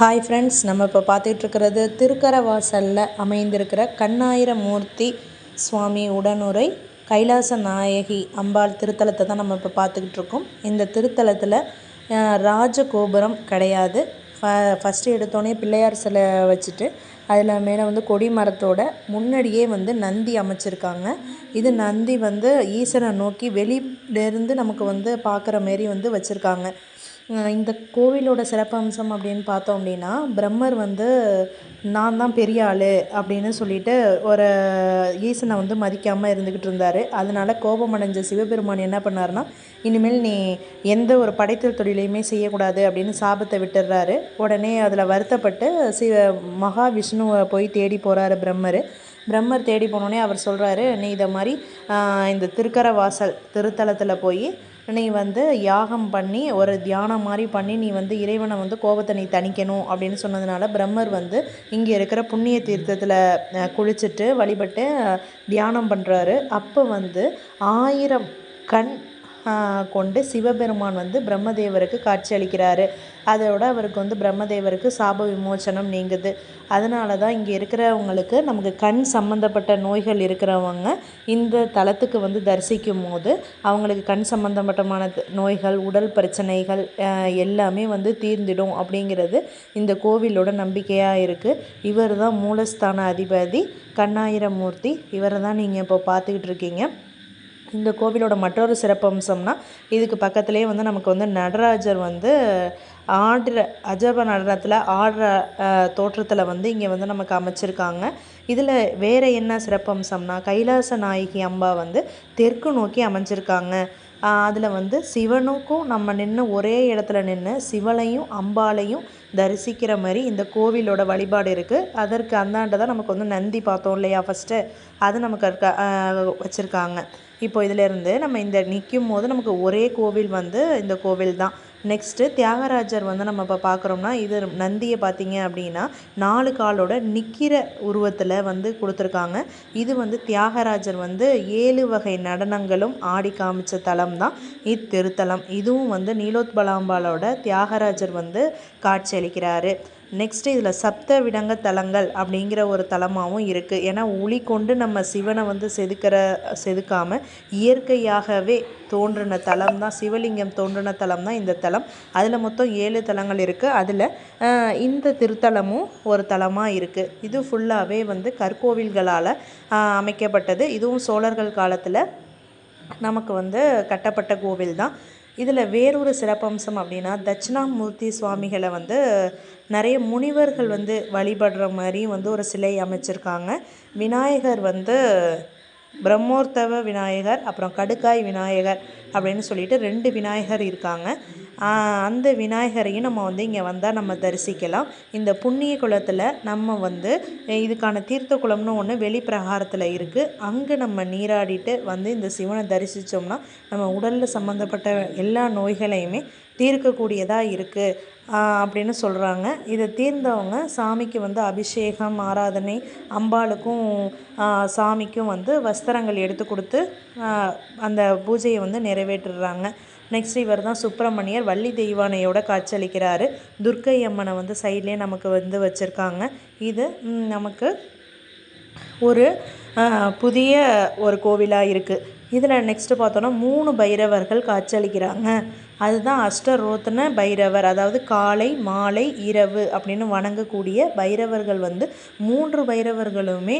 Hi friends நம்ம இப்போ பார்த்துட்ருக்கிறது திருக்கரவாசலில் அமைந்திருக்கிற கண்ணாயிர மூர்த்தி சுவாமி உடனுரை கைலாச நாயகி அம்பாள் திருத்தலத்தை தான் நம்ம இப்போ பார்த்துக்கிட்டு இருக்கோம் இந்த திருத்தலத்தில் ராஜகோபுரம் கிடையாது. ஃப ஃபஸ்ட்டு எடுத்தோடனே பிள்ளையார் சிலை வச்சுட்டு அதில் மேலே வந்து கொடி மரத்தோட முன்னாடியே வந்து நந்தி அமைச்சிருக்காங்க. இது நந்தி வந்து ஈசனை நோக்கி வெளியிலேருந்து நமக்கு வந்து பார்க்குற மாரி வந்து வச்சுருக்காங்க. இந்த கோவிலோட சிறப்பம்சம் அப்படின்னு பார்த்தோம் அப்படின்னா பிரம்மர் வந்து நான் தான் பெரிய ஆள் அப்படின்னு சொல்லிட்டு ஒரு ஈசனை வந்து மதிக்காமல் இருந்துக்கிட்டு இருந்தார். அதனால் கோபமடைஞ்ச சிவபெருமான் என்ன பண்ணார்னா இனிமேல் நீ எந்த ஒரு படைத்தல் தொழிலையுமே செய்யக்கூடாது அப்படின்னு சாபத்தை விட்டுடுறாரு. உடனே அதில் வருத்தப்பட்டு சிவ மகாவிஷ்ணுவை போய் தேடி போகிறாரு பிரம்மர். பிரம்மர் தேடி போனோடனே அவர் சொல்கிறாரு நீ இதை மாதிரி இந்த திருக்கர வாசல் திருத்தலத்தில் போய் நீ வந்து யாகம் பண்ணி ஒரு தியானம் மாதிரி பண்ணி நீ வந்து இறைவனை வந்து கோபத்தை நீ தணிக்கணும் அப்படின்னு சொன்னதுனால பிரம்மர் வந்து இங்கே இருக்கிற புண்ணிய தீர்த்தத்தில் குளிச்சுட்டு வழிபட்டு தியானம் பண்ணுறாரு அப்போ வந்து ஆயிரம் கண் கொண்டு சிவபெருமான் வந்து பிரம்மதேவருக்கு காட்சி அளிக்கிறாரு. அதோட அவருக்கு வந்து பிரம்மதேவருக்கு சாப விமோச்சனம் நீங்குது. அதனால தான் இங்கே இருக்கிறவங்களுக்கு நமக்கு கண் சம்மந்தப்பட்ட நோய்கள் இருக்கிறவங்க இந்த தலத்துக்கு வந்து தரிசிக்கும் போது அவங்களுக்கு கண் சம்மந்தப்பட்டமான நோய்கள் உடல் பிரச்சனைகள் எல்லாமே வந்து தீர்ந்திடும் அப்படிங்கிறது இந்த கோவிலோட நம்பிக்கையாக இருக்குது இவர் தான் மூலஸ்தான அதிபதி கண்ணாயிரமூர்த்தி. இவரை தான் நீங்கள் இப்போ பார்த்துக்கிட்டு இருக்கீங்க. இந்த கோவிலோட மற்றொரு சிறப்பம்சம்னா இதுக்கு பக்கத்துலேயே வந்து நமக்கு வந்து நடராஜர் வந்து ஆடுற அஜப நடனத்தில் ஆடுற தோற்றத்தில் வந்து இங்கே வந்து நமக்கு அமைச்சிருக்காங்க. இதில் வேறு என்ன சிறப்பம்சம்னா கைலாச நாயகி அம்பா வந்து தெற்கு நோக்கி அமைஞ்சிருக்காங்க. அதில் வந்து சிவனுக்கும் நம்ம நின்று ஒரே இடத்துல நின்று சிவனையும் அம்பாலையும் தரிசிக்கிற மாதிரி இந்த கோவிலோட வழிபாடு இருக்குது அதற்கு அந்தாண்ட தான் நமக்கு வந்து நந்தி பார்த்தோம் இல்லையா ஃபஸ்ட்டு அது நமக்கு இருக்க வச்சுருக்காங்க. இப்போ இதிலேருந்து நம்ம இந்த நிற்கும் போது நமக்கு ஒரே கோவில் வந்து இந்த கோவில் தான் நெக்ஸ்ட்டு தியாகராஜர் வந்து நம்ம இப்போ பார்க்குறோம்னா இது நந்தியை பார்த்தீங்க அப்படின்னா நாலு காலோட நிற்கிற உருவத்தில் வந்து கொடுத்துருக்காங்க. இது வந்து தியாகராஜர் வந்து ஏழு வகை நடனங்களும் ஆடி காமிச்ச தலம் தான் இத்திருத்தலம். இதுவும் வந்து நீலோத்பலாம்பாலோட தியாகராஜர் வந்து காட்சியளிக்கிறாரு நெக்ஸ்ட்டு இதில் சப்த விடங்க தலங்கள் அப்படிங்கிற ஒரு தலமாகவும் இருக்குது ஏன்னா ஒளி கொண்டு நம்ம சிவனை வந்து செதுக்கிற செதுக்காமல் இயற்கையாகவே தோன்றின தலம் தான் சிவலிங்கம் தோன்றின தலம் தான் இந்த தலம். அதில் மொத்தம் ஏழு தலங்கள் இருக்குது அதில் இந்த திருத்தலமும் ஒரு தலமாக இருக்குது இது ஃபுல்லாகவே வந்து கற்கோவில்களால் அமைக்கப்பட்டது. இதுவும் சோழர்கள் காலத்தில் நமக்கு வந்து கட்டப்பட்ட கோவில் தான் இதில் வேறொரு சிறப்பம்சம் அப்படின்னா தட்சிணாமூர்த்தி சுவாமிகளை வந்து நிறைய முனிவர்கள் வந்து வழிபடுற மாதிரி வந்து ஒரு சிலை அமைச்சிருக்காங்க. விநாயகர் வந்து பிரம்மோர்த்தவ விநாயகர் அப்புறம் கடுக்காய் விநாயகர் அப்படின்னு சொல்லிட்டு ரெண்டு விநாயகர் இருக்காங்க. அந்த விநாயகரையும் நம்ம வந்து இங்கே வந்தால் நம்ம தரிசிக்கலாம். இந்த புண்ணிய குளத்தில் நம்ம வந்து இதுக்கான தீர்த்த குளம்னு ஒன்று வெளிப்பிரகாரத்தில் இருக்குது அங்கே நம்ம நீராடிட்டு வந்து இந்த சிவனை தரிசித்தோம்னா நம்ம உடலில் சம்மந்தப்பட்ட எல்லா நோய்களையுமே தீர்க்கக்கூடியதாக இருக்குது அப்படின்னு சொல்கிறாங்க இதை தீர்ந்தவங்க சாமிக்கு வந்து அபிஷேகம் ஆராதனை அம்பாளுக்கும் சாமிக்கும் வந்து வஸ்திரங்கள் எடுத்து கொடுத்து அந்த பூஜையை வந்து நிறைவேற்றுறாங்க. நெக்ஸ்ட் இவர் தான் சுப்பிரமணியர். வள்ளி தெய்வானையோட காட்சியளிக்கிறாரு. துர்க்கை அம்மனை வந்து சைட்லேயே நமக்கு வந்து வச்சுருக்காங்க. இது நமக்கு ஒரு புதிய ஒரு கோவிலாக இருக்குது இதில் நெக்ஸ்ட்டு பார்த்தோன்னா மூணு பைரவர்கள் காட்சியளிக்கிறாங்க. அதுதான் அஷ்டரோத்தன பைரவர். அதாவது காலை மாலை இரவு அப்படின்னு வணங்கக்கூடிய பைரவர்கள் வந்து மூன்று பைரவர்களுமே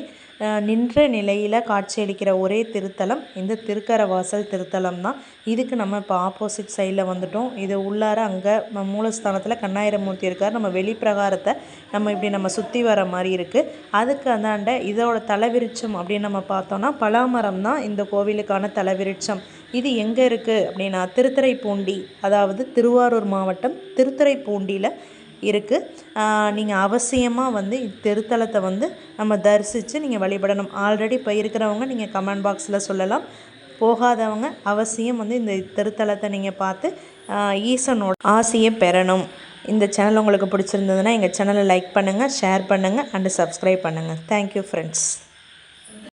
நின்ற நிலையில் காட்சியளிக்கிற ஒரே திருத்தலம். இந்த திருக்கரவாசல் திருத்தலம் தான். இதுக்கு நம்ம இப்போ ஆப்போசிட் சைடில் வந்துட்டோம். இது உள்ளார அங்கே மூலஸ்தானத்தில் கண்ணாயிரமூர்த்தி இருக்கார். நம்ம வெளிப்பிரகாரத்தை நம்ம இப்படி நம்ம சுற்றி வர மாதிரி இருக்குது அதுக்கு அந்தாண்ட இதோட தலைவிருட்சம் அப்படின்னு நம்ம பார்த்தோன்னா பலாமரம் தான் இந்த கோவிலுக்கான தலைவிருட்சம். இது எங்கே இருக்குது அப்படின்னா திருத்துறைப்பூண்டி அதாவது திருவாரூர் மாவட்டம் திருத்துறைப்பூண்டியில் இருக்குது நீங்கள் அவசியமாக வந்து திருத்தலத்தை வந்து நம்ம தரிசித்து நீங்கள் வழிபடணும். ஆல்ரெடி இப்போ இருக்கிறவங்க நீங்கள் கமெண்ட் பாக்ஸில் சொல்லலாம். போகாதவங்க அவசியம் வந்து இந்த திருத்தலத்தை நீங்கள் பார்த்து ஈசனோட ஆசையை பெறணும். இந்த சேனல் உங்களுக்கு பிடிச்சிருந்ததுன்னா எங்கள் சேனலை லைக் பண்ணுங்கள் ஷேர் பண்ணுங்கள் அண்டு சப்ஸ்கிரைப் பண்ணுங்கள் தேங்க்யூ ஃப்ரெண்ட்ஸ்